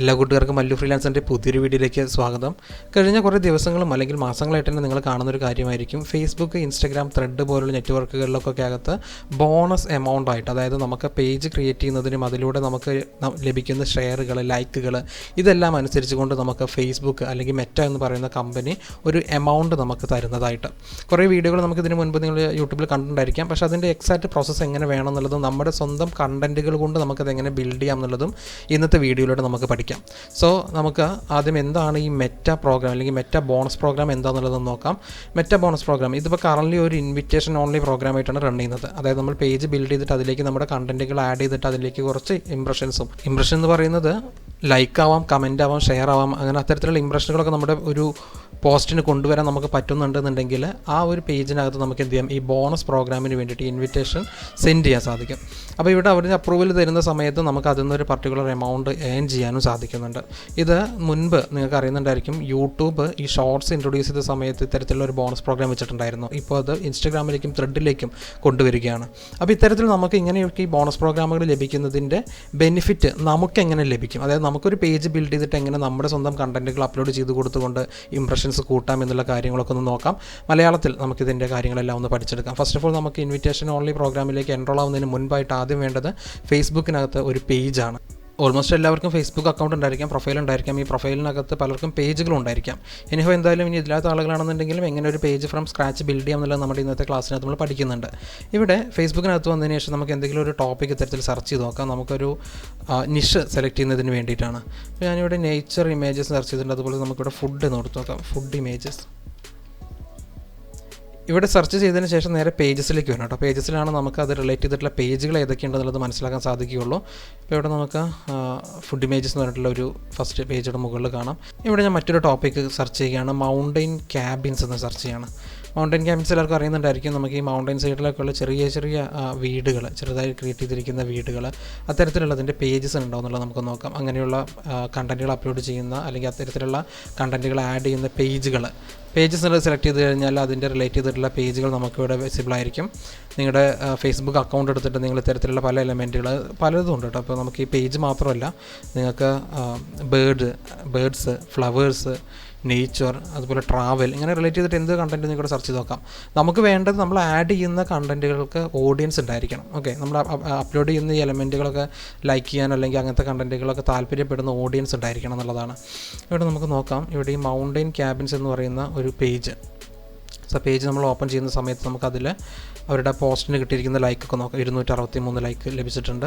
എല്ലാ കൂട്ടുകാർക്കും മല്ലു ഫ്രീലാൻസിന്റെ പുതിയൊരു വീഡിയോയിലേക്ക് സ്വാഗതം. കഴിഞ്ഞ കുറേ ദിവസങ്ങളും അല്ലെങ്കിൽ മാസങ്ങളായിട്ട് തന്നെ നിങ്ങൾ കാണുന്നൊരു കാര്യമായിരിക്കും. ഫേസ്ബുക്ക് ഇൻസ്റ്റഗ്രാം ത്രെഡ് പോലുള്ള നെറ്റ്വർക്കുകളിലൊക്കെ അകത്ത് ബോണസ് എമൗണ്ട് ആയിട്ട് അതായത് നമുക്ക് പേജ് ക്രിയേറ്റ് ചെയ്യുന്നതിനും അതിലൂടെ നമുക്ക് ലഭിക്കുന്ന ഷെയറുകൾ ലൈക്കുകൾ ഇതെല്ലാം അനുസരിച്ചുകൊണ്ട് നമുക്ക് ഫേസ്ബുക്ക് അല്ലെങ്കിൽ മെറ്റ എന്ന് പറയുന്ന കമ്പനി ഒരു എമൗണ്ട് നമുക്ക് തരുന്നതായിട്ട്. കുറേ വീഡിയോകൾ നമുക്ക് ഇതിന് മുൻപ് നിങ്ങൾ യൂട്യൂബിൽ കണ്ടിട്ടുണ്ടായിരിക്കാം. പക്ഷേ അതിന്റെ എക്സാക്റ്റ് പ്രോസസ്സ് എങ്ങനെ വേണം എന്നുള്ളതും നമ്മുടെ സ്വന്തം കണ്ടന്റുകൾ കൊണ്ട് നമുക്കത് എങ്ങനെ ബിൽഡ് ചെയ്യാം എന്നുള്ളതും ഇന്നത്തെ വീഡിയോയിലൂടെ നമുക്ക് പഠിക്കാം. സോ നമുക്ക് ആദ്യം എന്താണ് ഈ മെറ്റ പ്രോഗ്രാം അല്ലെങ്കിൽ മെറ്റ ബോണസ് പ്രോഗ്രാം എന്താണെന്നുള്ളതെന്ന് നോക്കാം. മെറ്റ ബോണസ് പ്രോഗ്രാം ഇതിപ്പോൾ കറൻലി ഒരു ഇൻവിറ്റേഷൻ ഓൺലി പ്രോഗ്രാം ആയിട്ടാണ് റൺ ചെയ്യുന്നത്. അതായത് നമ്മൾ പേജ് ബിൽഡ് ചെയ്തിട്ട് അതിലേക്ക് നമ്മുടെ കണ്ടന്റുകൾ ആഡ് ചെയ്തിട്ട് അതിലേക്ക് കുറച്ച് ഇംപ്രഷൻസും ഇംപ്രഷൻ എന്ന് പറയുന്നത് ലൈക്ക് ആവാം കമന്റ് ആവാം ഷെയർ ആവാം അങ്ങനെ അത്തരത്തിലുള്ള ഇംപ്രഷനുകളൊക്കെ നമ്മുടെ ഒരു പോസ്റ്റിന് കൊണ്ടുവരാൻ നമുക്ക് പറ്റുന്നുണ്ടെന്നുണ്ടെങ്കിൽ ആ ഒരു പേജിനകത്ത് നമുക്ക് എന്ത് ചെയ്യാം? ഈ ബോണസ് പ്രോഗ്രാമിന് വേണ്ടിയിട്ട് ഇൻവിറ്റേഷൻ സെൻഡ് ചെയ്യാൻ സാധിക്കും. അപ്പോൾ ഇവിടെ അവർ അപ്രൂവൽ തരുന്ന സമയത്ത് നമുക്ക് അതിൽ നിന്നൊരു പർട്ടിക്കുലർ എമൗണ്ട് ഏൺ ചെയ്യാനും സാധിക്കുന്നുണ്ട്. ഇത് മുൻപ് നിങ്ങൾക്ക് അറിയുന്നുണ്ടായിരിക്കും യൂട്യൂബ് ഈ ഷോർട്സ് ഇൻട്രൊഡ്യൂസ് ചെയ്ത സമയത്ത് ഇത്തരത്തിലുള്ള ഒരു ബോണസ് പ്രോഗ്രാം വെച്ചിട്ടുണ്ടായിരുന്നു. ഇപ്പോൾ അത് ഇൻസ്റ്റഗ്രാമിലേക്കും ത്രെഡിലേക്കും കൊണ്ടുവരികയാണ്. അപ്പോൾ ഇത്തരത്തിൽ നമുക്ക് ഇങ്ങനെയൊക്കെ ഈ ബോണസ് പ്രോഗ്രാമുകൾ ലഭിക്കുന്നതിന്റെ ബെനിഫിറ്റ് നമുക്ക് എങ്ങനെ ലഭിക്കും? അതായത് നമുക്കൊരു പേജ് ബിൽഡ് ചെയ്തിട്ട് എങ്ങനെ നമ്മുടെ സ്വന്തം കണ്ടന്റുകൾ അപ്ലോഡ് ചെയ്ത് കൊടുത്തുകൊണ്ട് ഇംപ്രഷൻസ് കൂട്ടാം എന്നുള്ള കാര്യങ്ങളൊക്കെ ഒന്ന് നോക്കാം. മലയാളത്തിൽ നമുക്കിതിന്റെ കാര്യങ്ങളെല്ലാം ഒന്ന് പഠിച്ചെടുക്കാം. ഫസ്റ്റ് ഓഫ് ഓൾ നമുക്ക് ഇൻവിറ്റേഷൻ ഓൺലി പ്രോഗ്രാമിലേക്ക് എൻറോൾ ആവുന്നതിന് മുൻപായിട്ട് ആദ്യം വേണ്ടത് ഫേസ്ബുക്കിനകത്ത് ഒരു പേജാണ് ഓൾമോസ്റ്റ് എല്ലാവർക്കും ഫേസ്ബുക്ക് അക്കൗണ്ട് ഉണ്ടായിരിക്കാം പ്രൊഫൈൽ ഉണ്ടായിരിക്കാം. ഈ പ്രൊഫൈലിനകത്ത് പലർക്കും പേജുകളും ഉണ്ടായിരിക്കാം. ഇനിയിപ്പോൾ എന്തായാലും ഇനി ഇതില്ലാത്ത ആളുകളാണെന്നുണ്ടെങ്കിലും എങ്ങനെ ഒരു പേജ് ഫ്രം സ്ക്രാച്ച് ബിൽഡ് ചെയ്യാം എന്നുള്ളത് നമ്മുടെ ഇന്നത്തെ ക്ലാസ്സിനകത്ത് നമ്മൾ പഠിക്കുന്നുണ്ട്. ഇവിടെ ഫേസ്ബുക്കിനകത്ത് വന്നതിന് ശേഷം നമുക്ക് എന്തെങ്കിലും ഒരു ടോപ്പിക് ഇത്തരത്തിൽ സെർച്ച് ചെയ്ത് നോക്കാം. നമുക്കൊരു നിഷ് സെലക്ട് ചെയ്യുന്നതിന് വേണ്ടിയിട്ടാണ്. അപ്പോൾ ഞാനിവിടെ നേച്ചർ ഇമേജസ് സെർച്ച് ചെയ്തിട്ടുണ്ട്. അതുപോലെ നമുക്കിവിടെ ഫുഡ് എന്ന് കൊടുത്ത് നോക്കാം. ഫുഡ് ഇമേജസ് ഇവിടെ സെർച്ച് ചെയ്തതിന് ശേഷം നേരെ പേജസിലേക്ക് വരണം കേട്ടോ. പേജസിലാണ് നമുക്ക് അത് റിലേറ്റ് ചെയ്തിട്ടുള്ള പേജുകൾ ഏതൊക്കെയുണ്ടെന്നുള്ളത് മനസ്സിലാക്കാൻ സാധിക്കുകയുള്ളൂ. ഇപ്പോൾ ഇവിടെ നമുക്ക് ഫുഡ് ഇമേജസ് എന്ന് പറഞ്ഞിട്ടുള്ള ഒരു ഫസ്റ്റ് പേജുടെ മുകളിൽ കാണാം. ഇവിടെ ഞാൻ മറ്റൊരു ടോപ്പിക്ക് സെർച്ച് ചെയ്യുകയാണ്. മൗണ്ടൈൻ ക്യാബിൻസ് എന്ന് സെർച്ച് ചെയ്യാണ് മൗണ്ടൻ ക്യാമ്പ്സ് എല്ലാവർക്കും അറിയുന്നുണ്ടായിരിക്കും. നമുക്ക് ഈ മൗണ്ടൻ സൈഡിലൊക്കെയുള്ള ചെറിയ ചെറിയ വീടുകൾ ചെറുതായി ക്രിയേറ്റ് ചെയ്തിരിക്കുന്ന വീടുകൾ അത്തരത്തിലുള്ളതിന്റെ പേജസ് ഉണ്ടോ എന്നുള്ളത് നമുക്ക് നോക്കാം. അങ്ങനെയുള്ള കണ്ടന്റുകൾ അപ്ലോഡ് ചെയ്യുന്ന അല്ലെങ്കിൽ അത്തരത്തിലുള്ള കണ്ടന്റുകൾ ആഡ് ചെയ്യുന്ന പേജുകൾ പേജസ് നിങ്ങൾ സെലക്ട് ചെയ്ത് കഴിഞ്ഞാൽ അതിന്റെ റിലേറ്റ് ചെയ്തിട്ടുള്ള പേജുകൾ നമുക്കിവിടെ വിസിബിൾ ആയിരിക്കും. നിങ്ങളുടെ ഫേസ്ബുക്ക് അക്കൗണ്ട് എടുത്തിട്ട് നിങ്ങൾ ഇത്തരത്തിലുള്ള പല എലമെന്റുകൾ പലതും ഉണ്ട് കേട്ടോ. അപ്പോൾ നമുക്ക് ഈ പേജ് മാത്രമല്ല നിങ്ങൾക്ക് ബേർഡ് ബേർഡ്സ് ഫ്ലവേഴ്സ് നേച്ചർ അതുപോലെ ട്രാവൽ ഇങ്ങനെ റിലേറ്റ് ചെയ്തിട്ട് എന്ത് കണ്ടന്റ് നിങ്ങൾ സെർച്ച് ചെയ്ത് നോക്കാം. നമുക്ക് വേണ്ടത് നമ്മൾ ആഡ് ചെയ്യുന്ന കണ്ടന്റുകൾക്ക് ഓഡിയൻസ് ഉണ്ടായിരിക്കണം. ഓക്കെ നമ്മൾ അപ്ലോഡ് ചെയ്യുന്ന ഈ എലമെന്റുകളൊക്കെ ലൈക്ക് ചെയ്യാൻ അല്ലെങ്കിൽ അങ്ങനത്തെ കണ്ടന്റുകളൊക്കെ താല്പര്യപ്പെടുന്ന ഓഡിയൻസ് ഉണ്ടായിരിക്കണം എന്നുള്ളതാണ്. ഇവിടെ നമുക്ക് നോക്കാം. ഇവിടെ ഈ മൗണ്ടെയിൻ ക്യാബിൻസ് എന്ന് പറയുന്ന ഒരു പേജ് സോ പേജ് നമ്മൾ ഓപ്പൺ ചെയ്യുന്ന സമയത്ത് നമുക്കതിൽ അവരുടെ പോസ്റ്റിന് കിട്ടിയിരിക്കുന്ന ലൈക്കൊക്കെ നോക്കാം. ഇരുന്നൂറ്റി മൂന്ന് ലൈക്ക് ലഭിച്ചിട്ടുണ്ട്.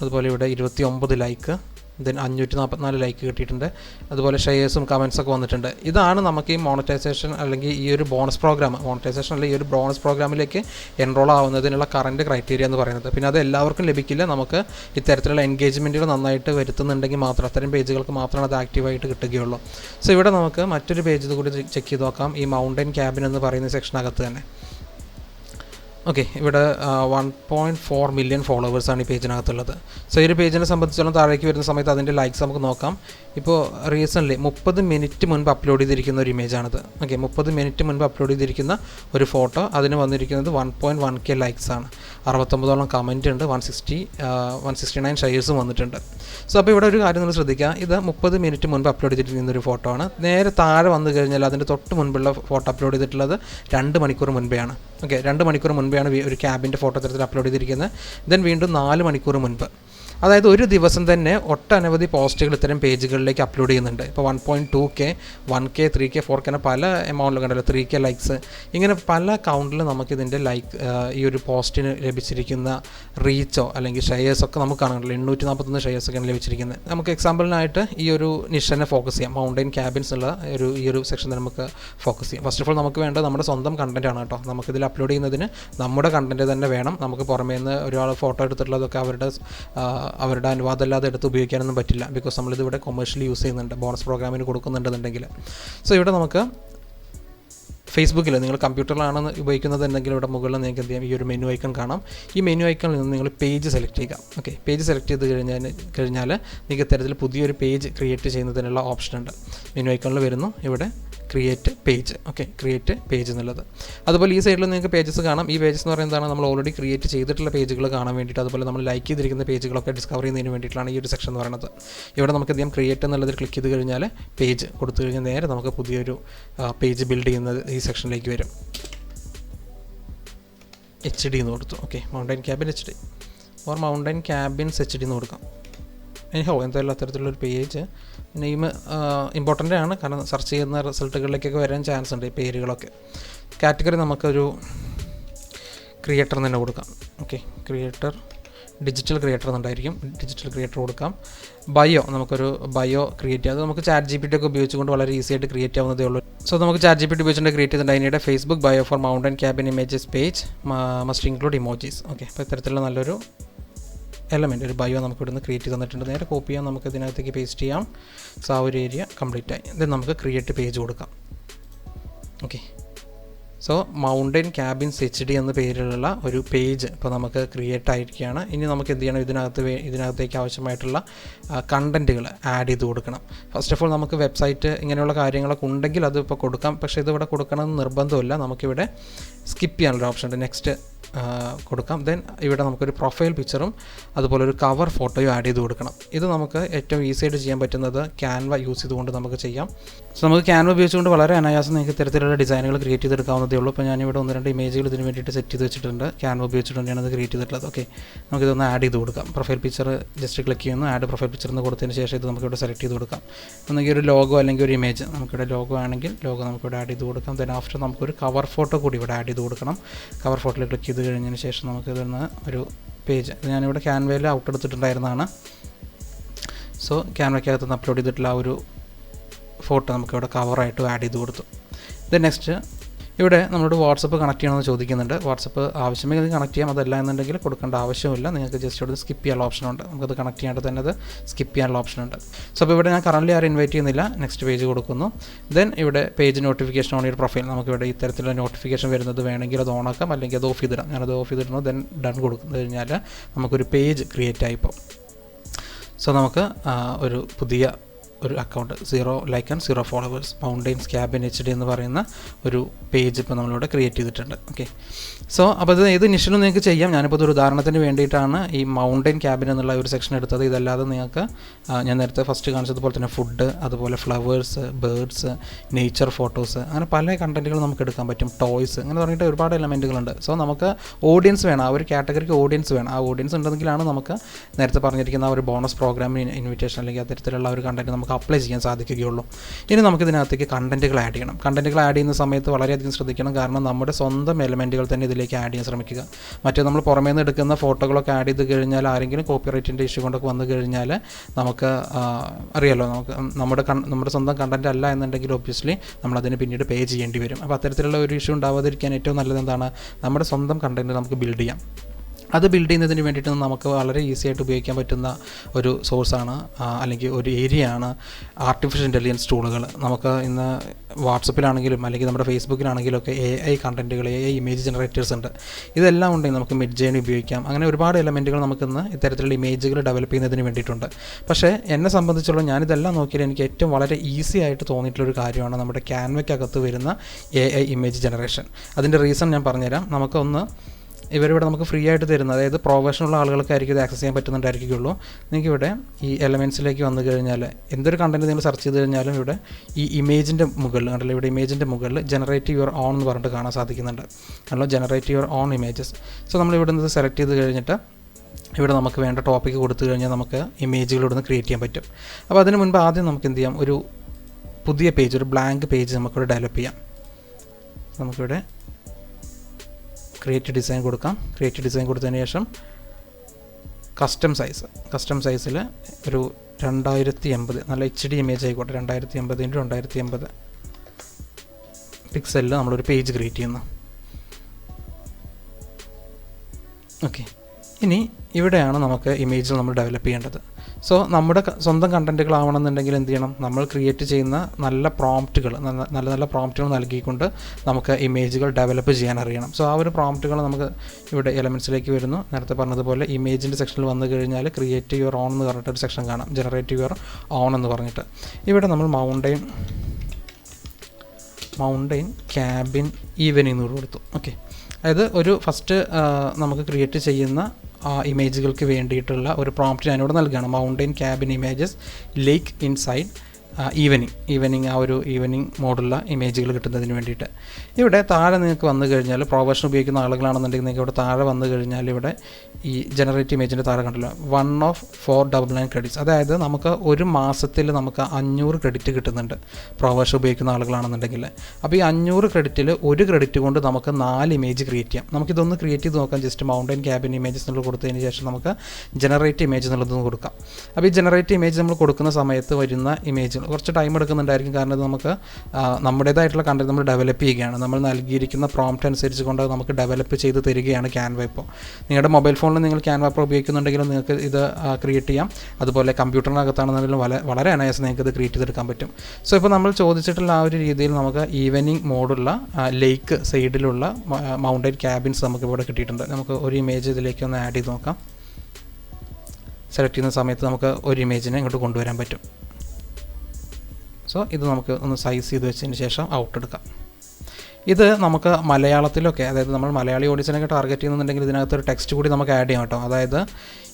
അതുപോലെ ഇവിടെ ഇരുപത്തി ഒമ്പത് ലൈക്ക് ദെൻ അഞ്ഞൂറ്റി നാൽപ്പത്തിനാല് ലൈക്ക് കിട്ടിയിട്ടുണ്ട്. അതുപോലെ ഷെയർസും കമൻസൊക്കെ വന്നിട്ടുണ്ട്. ഇതാണ് നമുക്ക് ഈ മോണിറ്റൈസേഷൻ അല്ലെങ്കിൽ ഈ ഒരു ബോണസ് പ്രോഗ്രാം മോണിറ്റൈസേഷൻ അല്ലെങ്കിൽ ഈ ഒരു ബോണസ് പ്രോഗ്രാമിലേക്ക് എൻറോൾ ആവുന്നതിനുള്ള കറന്റ് ക്രൈറ്റീരിയ എന്ന് പറയുന്നത്. പിന്നെ അത് എല്ലാവർക്കും ലഭിക്കില്ല. നമുക്ക് ഇത്തരത്തിലുള്ള എൻഗേജ്മെന്റുകൾ നന്നായിട്ട് വരുത്തുന്നുണ്ടെങ്കിൽ മാത്രം അത്തരം പേജുകൾക്ക് മാത്രമാണ് അത് ആക്റ്റീവായിട്ട് കിട്ടുകയുള്ളൂ. സോ ഇവിടെ നമുക്ക് മറ്റൊരു പേജ് കൂടി ചെക്ക് ചെയ്ത് നോക്കാം. ഈ മൗണ്ടൻ ക്യാബിൻ എന്ന് പറയുന്ന സെക്ഷനകത്ത് തന്നെ. ഓക്കെ ഇവിടെ വൺ പോയിന്റ് ഫോർ മില്യൺ ഫോളോവേഴ്സാണ് ഈ പേജിനകത്തുള്ളത് സോ ഈ ഒരു പേജിനെ സംബന്ധിച്ചോളം താഴേക്ക് വരുന്ന സമയത്ത് അതിന്റെ ലൈക്സ് നമുക്ക് നോക്കാം. ഇപ്പോൾ റീസെന്റ്ലി മുപ്പത് മിനിറ്റ് മുൻപ് അപ്ലോഡ് ചെയ്തിരിക്കുന്ന ഒരു ഇമേജാണിത് ഓക്കെ മുപ്പത് മിനിറ്റ് മുൻപ് അപ്ലോഡ് ചെയ്തിരിക്കുന്ന ഒരു ഫോട്ടോ അതിന് വന്നിരിക്കുന്നത് one point one K likes ആണ്. അറുപത്തൊമ്പതോളം കമന്റ് ഉണ്ട് one sixty one sixty nine ഷെയർസും വന്നിട്ടുണ്ട്. സോ അപ്പോൾ ഇവിടെ ഒരു കാര്യം നിങ്ങൾ ശ്രദ്ധിക്കുക. ഇത് മുപ്പത് മിനിറ്റ് മുൻപ് അപ്ലോഡ് ചെയ്തിരിക്കുന്ന ഒരു ഫോട്ടോ ആണ്. നേരെ താഴെ വന്നു കഴിഞ്ഞാൽ അതിന്റെ തൊട്ട് മുൻപുള്ള ഫോട്ടോ അപ്ലോഡ് ചെയ്തിട്ടുള്ളത് രണ്ട് മണിക്കൂർ മുൻപെയാണ് ഓക്കെ രണ്ട് മണിക്കൂർ മുൻപെയാണ് ഒരു ക്യാബിന്റെ ഫോട്ടോ തരത്തിൽ അപ്ലോഡ് ചെയ്തിരിക്കുന്നത്. ദെൻ വീണ്ടും നാല് മണിക്കൂർ മുൻപ്. അതായത് ഒരു ദിവസം തന്നെ ഒട്ടനവധി പോസ്റ്റുകൾ ഇത്തരം പേജുകളിലേക്ക് അപ്ലോഡ് ചെയ്യുന്നുണ്ട്. ഇപ്പോൾ one point two K one K three K four K പല എമൗണ്ടിലും കണ്ടല്ലോ? ത്രീ കെ ലൈക്സ് ഇങ്ങനെ പല കൗണ്ടിൽ നമുക്കിതിന്റെ ലൈക്ക് ഈ ഒരു പോസ്റ്റിന് ലഭിച്ചിരിക്കുന്ന റീച്ചോ അല്ലെങ്കിൽ ഷെയേഴ്സൊക്കെ നമുക്ക് കാണുന്നുള്ളൂ എണ്ണൂറ്റി നാൽപ്പത്തൊന്ന് ഷെയർസ് ഒക്കെയാണ് ലഭിച്ചിരിക്കുന്നത്. നമുക്ക് എക്സാമ്പിളിനായിട്ട് ഈ ഒരു നിഷനെ ഫോക്കസ് ചെയ്യാം. മൗണ്ടൻ ക്യാബിൻസ് ഉള്ള ഒരു ഈ ഒരു സെക്ഷൻ നമുക്ക് ഫോക്കസ് ചെയ്യാം. ഫസ്റ്റ് ഓഫ് ഓൾ നമുക്ക് വേണ്ടത് നമ്മുടെ സ്വന്തം കണ്ടന്റ് ആണ് കേട്ടോ. നമുക്കിതിൽ അപ്ലോഡ് ചെയ്യുന്നതിന് നമ്മുടെ കണ്ടന്റ് തന്നെ വേണം. നമുക്ക് പുറമേ നിന്ന് ഒരാൾ ഫോട്ടോ എടുത്തിട്ടുള്ളതൊക്കെ അവരുടെ അവരുടെ അനുവാദം അല്ലാതെ എടുത്ത് ഉപയോഗിക്കാനൊന്നും പറ്റില്ല. ബിക്കോസ് നമ്മളിത് ഇവിടെ കൊമേഴ്ഷ്യലി യൂസ് ചെയ്യുന്നുണ്ട്. ബോണസ് പ്രോഗ്രാമിന് കൊടുക്കുന്നുണ്ടെന്നുണ്ടെങ്കിൽ. സോ ഇവിടെ നമുക്ക് ഫേസ്ബുക്കിൽ നിങ്ങൾ കമ്പ്യൂട്ടറിലാണ് ഉപയോഗിക്കുന്നത് എന്നെങ്കിൽ ഇവിടെ മുകളിൽ നിങ്ങൾക്ക് എന്ത് ചെയ്യാം? ഈ ഒരു മെനു ഐക്കൺ കാണാം. ഈ മെനു ഐക്കണിൽ നിന്ന് നിങ്ങൾ പേജ് സെലക്ട് ചെയ്യുക. ഓക്കെ പേജ് സെലക്ട് ചെയ്ത് കഴിഞ്ഞാൽ കഴിഞ്ഞാൽ നിങ്ങൾക്ക് ഇത്തരത്തിൽ പുതിയൊരു പേജ് ക്രിയേറ്റ് ചെയ്യുന്നതിനുള്ള ഓപ്ഷൻ ഉണ്ട്. മെനു ഐക്കണിൽ വരുന്നു. ഇവിടെ create page okay create page എന്നുള്ളത്. അതുപോലെ ഈ സൈഡിൽ നിങ്ങൾക്ക് പേജസ് കാണാം. ഈ പേജസ് എന്ന് പറയുന്നതാണ് നമ്മൾ ഓൾറെഡി ക്രിയേറ്റ് ചെയ്തിട്ടുള്ള പേജുകൾ കാണാൻ വേണ്ടിയിട്ട്. അതുപോലെ നമ്മൾ ലൈക്ക് ചെയ്തിരിക്കുന്ന പേജുകളൊക്കെ ഡിസ്കവർ ചെയ്യുന്നതിന് വേണ്ടിയിട്ടാണ് ഈ ഒരു സെക്ഷൻ എന്ന് പറയുന്നത്. ഇവിടെ നമുക്ക് ചെയ്യാം? ക്രിയേറ്റ് എന്നുള്ളതിൽ ക്ലിക്ക് ചെയ്ത് കഴിഞ്ഞാൽ പേജ് കൊടുത്തു കഴിഞ്ഞാൽ നേരെ നമുക്ക് പുതിയൊരു പേജ് ബിൽഡ് ചെയ്യുന്നത് ഈ സെക്ഷനിലേക്ക് വരും. എച്ച് ഡി എന്ന് കൊടുത്തു. Okay mountain cabin H D or mountain cabins H D എന്ന് കൊടുക്കാം. എനിഹോ എന്തായാലും അത്തരത്തിലുള്ളൊരു പേജ് നെയിം ഇമ്പോർട്ടന്റ് ആണ്. കാരണം സെർച്ച് ചെയ്യുന്ന റിസൾട്ടുകളിലേക്കൊക്കെ വരാൻ ചാൻസ് ഉണ്ട് ഈ പേരുകളൊക്കെ. കാറ്റഗറി നമുക്കൊരു ക്രിയേറ്റർ തന്നെ കൊടുക്കാം. ഓക്കെ ക്രിയേറ്റർ ഡിജിറ്റൽ ക്രിയേറ്റർ എന്നുണ്ടായിരിക്കും. ഡിജിറ്റൽ ക്രിയേറ്റർ കൊടുക്കാം. ബയോ നമുക്കൊരു ബയോ ക്രിയേറ്റ് ചെയ്യാം. അത് നമുക്ക് ചാറ്റ് ജി പി ടി ഒക്കെ ഉപയോഗിച്ചുകൊണ്ട് വളരെ ഈസി ആയിട്ട് ക്രിയേറ്റ് ആവുന്നതേ ഉള്ളൂ. സോ നമുക്ക് ചാറ്റ് ജി പി ടി ഉപയോഗിച്ചുകൊണ്ട് ക്രിയേറ്റ് ചെയ്തിട്ടുണ്ട് അതിനിടെ Facebook bio for mountain cabin images page must include emojis okay അപ്പോൾ ഇത്തരത്തിലുള്ള നല്ലൊരു എലമെന്റ് ഒരു ബയോ നമുക്ക് ഇവിടുന്ന് ക്രിയേറ്റ് തന്നിട്ടുണ്ട് നേരെ കോപ്പി ചെയ്യാം നമുക്ക് ഇതിനകത്തേക്ക് പേസ്റ്റ് ചെയ്യാം. സോ ആ ഒരു ഏരിയ കംപ്ലീറ്റ് ആയി. ദെൻ നമുക്ക് ക്രിയേറ്റ് പേജ് കൊടുക്കാം. Okay so mountain cabins H D എന്ന പേരിലുള്ള ഒരു പേജ് ഇപ്പോൾ നമുക്ക് ക്രിയേറ്റ് ആയിരിക്കുകയാണ്. ഇനി നമുക്ക് എന്ത് ചെയ്യണം? ഇതിനകത്ത് ഇതിനകത്തേക്ക് ആവശ്യമായിട്ടുള്ള കണ്ടന്റുകൾ ആഡ് ചെയ്ത് കൊടുക്കണം. ഫസ്റ്റ് ഓഫ് ഓൾ നമുക്ക് വെബ്സൈറ്റ് ഇങ്ങനെയുള്ള കാര്യങ്ങളൊക്കെ ഉണ്ടെങ്കിൽ അത് ഇപ്പോൾ കൊടുക്കാം. പക്ഷേ ഇതിവിടെ കൊടുക്കണം എന്ന് നിർബന്ധമില്ല. നമുക്കിവിടെ സ്കിപ്പ് ചെയ്യാനുള്ള ഓപ്ഷൻ ഉണ്ട്. നെക്സ്റ്റ് കൊടുക്കാം. ദെൻ ഇവിടെ നമുക്കൊരു പ്രൊഫൈൽ പിക്ചറും അതുപോലെ ഒരു കവർ ഫോട്ടോയും ആഡ് ചെയ്ത് കൊടുക്കണം. ഇത് നമുക്ക് ഏറ്റവും ഈസി ആയിട്ട് ചെയ്യാൻ പറ്റുന്നത് ക്യാൻവ യൂസ് ചെയ്തുകൊണ്ട് നമുക്ക് ചെയ്യാം. സോ നമുക്ക് ക്യാൻവ ഉപയോഗിച്ചുകൊണ്ട് വളരെ അനായാസം നിങ്ങൾക്ക് ഇത്തരത്തിലുള്ള ഡിസൈനുകൾ ക്രിയേറ്റ് ചെയ്തെടുക്കാവുന്നതേ ഉള്ളൂ. അപ്പോൾ ഞാനിവിടെ ഒന്ന് രണ്ട് ഇമേജുകൾ ഇതിന് വേണ്ടിയിട്ട് സെറ്റ് ചെയ്ത് വെച്ചിട്ടുണ്ട്. ക്യാൻവ ഉപയോഗിച്ചിട്ട് തന്നെയാണ് അത് ക്രിയേറ്റ് ചെയ്തിട്ടുള്ളത്. ഓക്കെ നമുക്കിതൊന്ന് ആഡ് ചെയ്ത് കൊടുക്കാം. പ്രൊഫൈൽ പിക്ചർ ജസ്റ്റ് ക്ലിക്ക് ചെയ്യുന്നു. ആഡ് പ്രൊഫൈൽ പിക്ചർ എന്ന് കൊടുത്തതിന് ശേഷം ഇത് നമുക്കിവിടെ സെലക്ട് ചെയ്ത് കൊടുക്കാം. ഒന്നെങ്കിൽ ഒരു ലോഗോ അല്ലെങ്കിൽ ഒരു ഇമേജ് നമുക്കിവിടെ ലോഗോ ആണെങ്കിൽ ലോഗോ നമുക്കിവിടെ ആഡ് ചെയ്ത് കൊടുക്കാം. ദെൻ ആഫ്റ്റർ നമുക്കൊരു കവർ ഫോട്ടോ കൂടി ഇവിടെ ആഡ് ചെയ്ത് കൊടുക്കണം. കവർ ഫോട്ടോയിൽ ക്ലിക്ക് ചെയ്ത് കഴിഞ്ഞതിന് ശേഷം നമുക്ക് വരുന്ന ഒരു പേജ് ഞാനിവിടെ ക്യാൻവയിൽ ഔട്ട് എടുത്തിട്ടുണ്ടായിരുന്നതാണ്. സോ ക്യാൻവയ്ക്കകത്ത് അപ്ലോഡ് ചെയ്തിട്ടുള്ള ആ ഒരു ഫോട്ടോ നമുക്കിവിടെ കവറായിട്ട് ആഡ് ചെയ്ത് കൊടുത്തു. ദെൻ നെക്സ്റ്റ് ഇവിടെ നമ്മളോട് വാട്സപ്പ് കണക്ട് ചെയ്യണമെന്ന് ചോദിക്കുന്നുണ്ട്. വാട്സപ്പ് ആവശ്യമെങ്കിൽ കണക്ട് ചെയ്യാം. അതല്ല എന്നുണ്ടെങ്കിൽ കൊടുക്കേണ്ട ആവശ്യമില്ല. നിങ്ങൾക്ക് ജസ്റ്റ് ഇവിടെ സ്കിപ്പ് ചെയ്യാനുള്ള ഓപ്ഷൻ ഉണ്ട്. നമുക്കത് കണക്ട് ചെയ്യാണ്ട് തന്നെ അത് സ്കിപ്പ് ചെയ്യാനുള്ള ഓപ്ഷൻ ഉണ്ട്. സോ അപ്പോൾ ഇവിടെ ഞാൻ കറൻലി ആരും ഇൻവൈറ്റ് ചെയ്യുന്നില്ല. നെക്സ്റ്റ് പേജ് കൊടുക്കുന്നു. ദെൻ ഇവിടെ പേജ് നോട്ടിഫിക്കേഷൻ ഓൺ ഒരു പ്രൊഫൈൽ നമുക്കിവിടെ ഇത്തരത്തിലുള്ള നോട്ടിഫിക്കേഷൻ വരുന്നത് വേണമെങ്കിൽ അത് ഓണാക്കാം അല്ലെങ്കിൽ അത് ഓഫ് ചെയ്തിടാം. ഞാനത് ഓഫ് ചെയ്തിടുന്നു. ദെൻ ഡൺ കൊടുക്കുന്നു കഴിഞ്ഞാൽ നമുക്കൊരു പേജ് ക്രിയേറ്റ് ആയിപ്പോൾ സോ നമുക്ക് ഒരു പുതിയ ഒരു account zero like and zero followers mountains cabin H D എന്ന് പറയുന്ന ഒരു പേജ് ഇപ്പോൾ നമ്മളിവിടെ ക്രിയേറ്റ് ചെയ്തിട്ടുണ്ട്. ഓക്കെ സോ അപ്പോൾ ഇത് ഏത് നിഷനും നിങ്ങൾക്ക് ചെയ്യാം? ഞാനിപ്പോൾ ഒരു ഉദാഹരണത്തിന് വേണ്ടിയിട്ടാണ് ഈ മൗണ്ടെയിൻ ക്യാബിൻ എന്നുള്ള ഒരു സെക്ഷൻ എടുത്തത്. ഇതല്ലാതെ നിങ്ങൾക്ക് ഞാൻ നേരത്തെ ഫസ്റ്റ് കാണിച്ചതുപോലെ തന്നെ ഫുഡ് അതുപോലെ ഫ്ലവേഴ്സ് ബേർഡ്സ് നേച്ചർ ഫോട്ടോസ് അങ്ങനെ പല കണ്ടന്റുകൾ നമുക്ക് എടുക്കാൻ പറ്റും. ടോയ്സ് അങ്ങനെ തുടങ്ങിയിട്ട് ഒരുപാട് എലമെന്റുകളുണ്ട് സോ നമുക്ക് ഓഡിയൻസ് വേണം. ആ ഒരു കാറ്റഗറിക്ക് ഓഡിയൻസ് വേണം. ആ ഓഡിയൻസ് ഉണ്ടെങ്കിലാണ് നമുക്ക് നേരത്തെ പറഞ്ഞിരിക്കുന്ന ആ ഒരു ബോണസ് പ്രോഗ്രാമിന് ഇൻവിറ്റേഷൻ അല്ലെങ്കിൽ അത്തരത്തിലുള്ള ഒരു കണ്ടന്റ് നമുക്ക് അപ്ലൈ ചെയ്യാൻ സാധിക്കുകയുള്ളൂ. ഇനി നമുക്കിതിനകത്തേക്ക് കണ്ടന്റുകൾ ആഡ് ചെയ്യണം. കണ്ടന്റുകൾ ആഡ് ചെയ്യുന്ന സമയത്ത് വളരെയധികം ശ്രദ്ധിക്കണം. കാരണം നമ്മുടെ സ്വന്തം എലമെന്റുകൾ തന്നെ ഇതിലേക്ക് ആഡ് ചെയ്യാൻ ശ്രമിക്കുക. മറ്റേ നമ്മൾ പുറമേ നിന്ന് എടുക്കുന്ന ഫോട്ടോകളൊക്കെ ആഡ് ചെയ്ത് കഴിഞ്ഞാൽ ആരെങ്കിലും കോപ്പിറൈറ്റിന്റെ ഇഷ്യൂ കൊണ്ടൊക്കെ വന്നു കഴിഞ്ഞാൽ നമുക്ക് അറിയാലോ നമുക്ക് നമ്മുടെ നമ്മുടെ സ്വന്തം കണ്ടന്റ് അല്ല എന്നുണ്ടെങ്കിൽ ഒബ്വിയസ്ലി നമ്മളതിന് പിന്നീട് പേ ചെയ്യേണ്ടി വരും. അപ്പോൾ അത്തരത്തിലുള്ള ഒരു ഇഷ്യൂ ഉണ്ടാവാതിരിക്കാൻ ഏറ്റവും നല്ലത് എന്താണ്? നമ്മുടെ സ്വന്തം കണ്ടന്റ് നമുക്ക് ബിൽഡ് ചെയ്യാം. അത് ബിൽഡ് ചെയ്യുന്നതിന് വേണ്ടിയിട്ട് നമുക്ക് വളരെ ഈസി ആയിട്ട് ഉപയോഗിക്കാൻ പറ്റുന്ന ഒരു സോഴ്സാണ് അല്ലെങ്കിൽ ഒരു ഏരിയ ആണ് ആർട്ടിഫിഷ്യൽ ഇന്റലിജൻസ് ടൂളുകൾ നമുക്ക് ഇന്ന് വാട്സപ്പിലാണെങ്കിലും അല്ലെങ്കിൽ നമ്മുടെ ഫേസ്ബുക്കിലാണെങ്കിലും ഒക്കെ എ ഐ കണ്ടന്റുകൾ എ ഐ ഇമേജ് ജനറേറ്റേഴ്സ് ഉണ്ട്. ഇതെല്ലാം ഉണ്ടെങ്കിൽ നമുക്ക് മിഡ് ജേണി ഉപയോഗിക്കാം. അങ്ങനെ ഒരുപാട് എലമെന്റുകൾ നമുക്കിന്ന് ഇത്തരത്തിലുള്ള ഇമേജുകൾ ഡെവലപ്പ് ചെയ്യുന്നതിന് വേണ്ടിയിട്ടുണ്ട്. പക്ഷേ എന്നെ സംബന്ധിച്ചുള്ള ഞാനിതെല്ലാം നോക്കിയാൽ എനിക്ക് ഏറ്റവും വളരെ ഈസി ആയിട്ട് തോന്നിയിട്ടുള്ള ഒരു കാര്യമാണ് നമ്മുടെ ക്യാൻവയ്ക്കകത്ത് വരുന്ന എ ഐ ഇമേജ് ജനറേഷൻ അതിന്റെ റീസൺ ഞാൻ പറഞ്ഞുതരാം. നമുക്കൊന്ന് ഇവരിവിടെ നമുക്ക് ഫ്രീ ആയിട്ട് തരുന്ന അതായത് പ്രൊഫഷണൽ ആളുകൾക്കായിരിക്കും ഇത് ആക്സസ് ചെയ്യാൻ പറ്റുന്നുണ്ടായിരിക്കുള്ളൂ നിങ്ങൾക്ക് ഇവിടെ ഈ എലമെൻസിലേക്ക് വന്നു കഴിഞ്ഞാൽ എന്തൊരു കണ്ടന്റ് നിങ്ങൾ സെർച്ച് ചെയ്ത് കഴിഞ്ഞാലും ഇവിടെ ഈ ഇമേജിന്റെ മുകളിൽ കണ്ടല്ലോ? ഇവിടെ ഇമേജിന്റെ മുകളിൽ ജനറേറ്റ് യുവർ ഓൺ എന്ന് പറഞ്ഞിട്ട് കാണാൻ സാധിക്കുന്നുണ്ട്. കണ്ടല്ലോ generate your own images so നമ്മൾ ഇവിടെ നിന്ന് സെലക്ട് ചെയ്ത് കഴിഞ്ഞിട്ട് ഇവിടെ നമുക്ക് വേണ്ട ടോപ്പിക് കൊടുത്തു കഴിഞ്ഞാൽ നമുക്ക് ഇമേജുകൾ ഇവിടെ നിന്ന് ക്രിയേറ്റ് ചെയ്യാൻ പറ്റും. അപ്പോൾ അതിന് മുൻപ് ആദ്യം നമുക്ക് എന്ത് ചെയ്യാം? ഒരു പുതിയ പേജ് ഒരു ബ്ലാങ്ക് പേജ് നമുക്കിവിടെ ഡെവലപ്പ് ചെയ്യാം. നമുക്കിവിടെ ക്രിയേറ്റ് ഡിസൈൻ കൊടുക്കാം. ക്രിയേറ്റ് ഡിസൈൻ കൊടുത്തതിന് ശേഷം കസ്റ്റം സൈസ് കസ്റ്റം സൈസിൽ ഒരു രണ്ടായിരത്തി എൺപത് നല്ല എച്ച് ഡി ഇമേജ് ആയിക്കോട്ടെ. രണ്ടായിരത്തി എൺപത് ഇന്റു രണ്ടായിരത്തി എൺപത് പിക്സലിൽ നമ്മളൊരു പേജ് ക്രിയേറ്റ് ചെയ്യുന്നു. ഓക്കെ ഇനി ഇവിടെയാണ് നമുക്ക് ഇമേജ് നമ്മൾ ഡെവലപ്പ് ചെയ്യേണ്ടത്. സോ നമ്മുടെ സ്വന്തം കണ്ടന്റുകളാവണമെന്നുണ്ടെങ്കിൽ എന്ത് ചെയ്യണം? നമ്മൾ ക്രിയേറ്റ് ചെയ്യുന്ന നല്ല പ്രോംപ്റ്റുകൾ നല്ല നല്ല പ്രോംപ്റ്റുകൾ നൽകിക്കൊണ്ട് നമുക്ക് ഇമേജുകൾ ഡെവലപ്പ് ചെയ്യാൻ അറിയണം. സോ ആ ഒരു പ്രോംപ്റ്റുകൾ നമുക്ക് ഇവിടെ എലമെൻസിലേക്ക് വരുന്നു. നേരത്തെ പറഞ്ഞതുപോലെ ഇമേജിന്റെ സെക്ഷനിൽ വന്നു കഴിഞ്ഞാൽ ക്രിയേറ്റ് യുവർ ഓൺ എന്ന് പറഞ്ഞിട്ട് ഒരു സെക്ഷൻ കാണാം. ജനറേറ്റ് യുവർ ഓൺ എന്ന് പറഞ്ഞിട്ട്. ഇവിടെ നമ്മൾ മൗണ്ടൈൻ മൗണ്ടൈൻ ക്യാബിൻ ഈവനിങ് എന്ന് കൊടുത്തു. ഓക്കെ അതായത് ഒരു ഫസ്റ്റ് നമുക്ക് ക്രിയേറ്റ് ചെയ്യുന്ന ഇമേജുകൾക്ക് വേണ്ടിയിട്ടുള്ള ഒരു പ്രോംപ്റ്റ് ഞാനിവിടെ നൽകുകയാണ് mountain cabin images lake inside evening evening ആ ഒരു ഈവനിങ് മോഡുള്ള ഇമേജുകൾ കിട്ടുന്നതിന് വേണ്ടിയിട്ട്. ഇവിടെ താഴെ നിങ്ങൾക്ക് വന്നു കഴിഞ്ഞാൽ പ്രൊഫഷൻ ഉപയോഗിക്കുന്ന ആളുകളാണെന്നുണ്ടെങ്കിൽ നിങ്ങൾക്ക് ഇവിടെ താഴെ വന്നു കഴിഞ്ഞാൽ ഇവിടെ ഈ ജനറേറ്റ് ഇമേജിന്റെ താഴെ കണ്ടല്ലോ. One of four double nine credits അതായത് നമുക്ക് ഒരു മാസത്തിൽ നമുക്ക് അഞ്ഞൂറ് ക്രെഡിറ്റ് കിട്ടുന്നുണ്ട് പ്രൊഫഷൻ ഉപയോഗിക്കുന്ന ആളുകളാണെന്നുണ്ടെങ്കിൽ. അപ്പോൾ ഈ അഞ്ഞൂറ് ക്രെഡിറ്റിൽ ഒരു ക്രെഡിറ്റ് കൊണ്ട് നമുക്ക് നാല് ഇമേജ് ക്രിയേറ്റ് ചെയ്യാം. നമുക്കിതൊന്ന് ക്രിയേറ്റ് ചെയ്ത് നോക്കാം. ജസ്റ്റ് മൗണ്ടൻ ക്യാബിൻ ഇമേജസ് എന്നുള്ളത് കൊടുത്തതിന് ശേഷം നമുക്ക് ജനറേറ്റ് ഇമേജ് എന്നുള്ളതൊന്ന് കൊടുക്കാം. അപ്പോൾ ഈ ജനറേറ്റ് ഇമേജ് നമ്മൾ കൊടുക്കുന്ന സമയത്ത് വരുന്ന ഇമേജുകൾ കുറച്ച് ടൈം എടുക്കുന്നുണ്ടായിരിക്കും. കാരണം ഇത് നമുക്ക് നമ്മുടേതായിട്ടുള്ള കണ്ടന്റ് നമ്മൾ ഡെവലപ്പ് ചെയ്യുകയാണ്. നമ്മൾ നൽകിയിരിക്കുന്ന പ്രോംപ്റ്റ് അനുസരിച്ച് കൊണ്ട് നമുക്ക് ഡെവലപ്പ് ചെയ്ത് തരികയാണ് ക്യാൻവ ഇപ്പോൾ നിങ്ങളുടെ മൊബൈൽ ഫോണിൽ നിങ്ങൾ ക്യാൻവ പ്രോ ഉപയോഗിക്കുന്നുണ്ടെങ്കിലും നിങ്ങൾക്ക് ഇത് ക്രിയേറ്റ് ചെയ്യാം. അതുപോലെ കമ്പ്യൂട്ടറിനകത്താണെന്നുണ്ടെങ്കിലും വളരെ വളരെ അനായാസം നിങ്ങൾക്ക് ഇത് ക്രിയേറ്റ് ചെയ്തെടുക്കാൻ പറ്റും. സോ ഇപ്പോൾ നമ്മൾ ചോദിച്ചിട്ടുള്ള ആ ഒരു രീതിയിൽ നമുക്ക് ഈവനിങ് മോഡുള്ള ലേക്ക് സൈഡിലുള്ള മൗണ്ടൻ ക്യാബിൻസ് നമുക്ക് ഇവിടെ കിട്ടിയിട്ടുണ്ട്. നമുക്ക് ഒരു ഇമേജ് ഇതിലേക്ക് ഒന്ന് ആഡ് ചെയ്ത് നോക്കാം. സെലക്ട് ചെയ്യുന്ന സമയത്ത് നമുക്ക് ഒരു ഇമേജിനെ ഇങ്ങോട്ട് കൊണ്ടുവരാൻ പറ്റും. സോ ഇത് നമുക്ക് ഒന്ന് സൈസ് ചെയ്ത് വെച്ചതിന് ശേഷം ഔട്ട് എടുക്കാം. ഇത് നമുക്ക് മലയാളത്തിലൊക്കെ അതായത് നമ്മൾ മലയാളി ഓഡിയൻസിനൊക്കെ ടാർഗറ്റ് ചെയ്യുന്നുണ്ടെങ്കിൽ ഇതിനകത്ത് ഒരു ടെക്സ്റ്റ് കൂടി നമുക്ക് ആഡ് ചെയ്യാം കേട്ടോ. അതായത്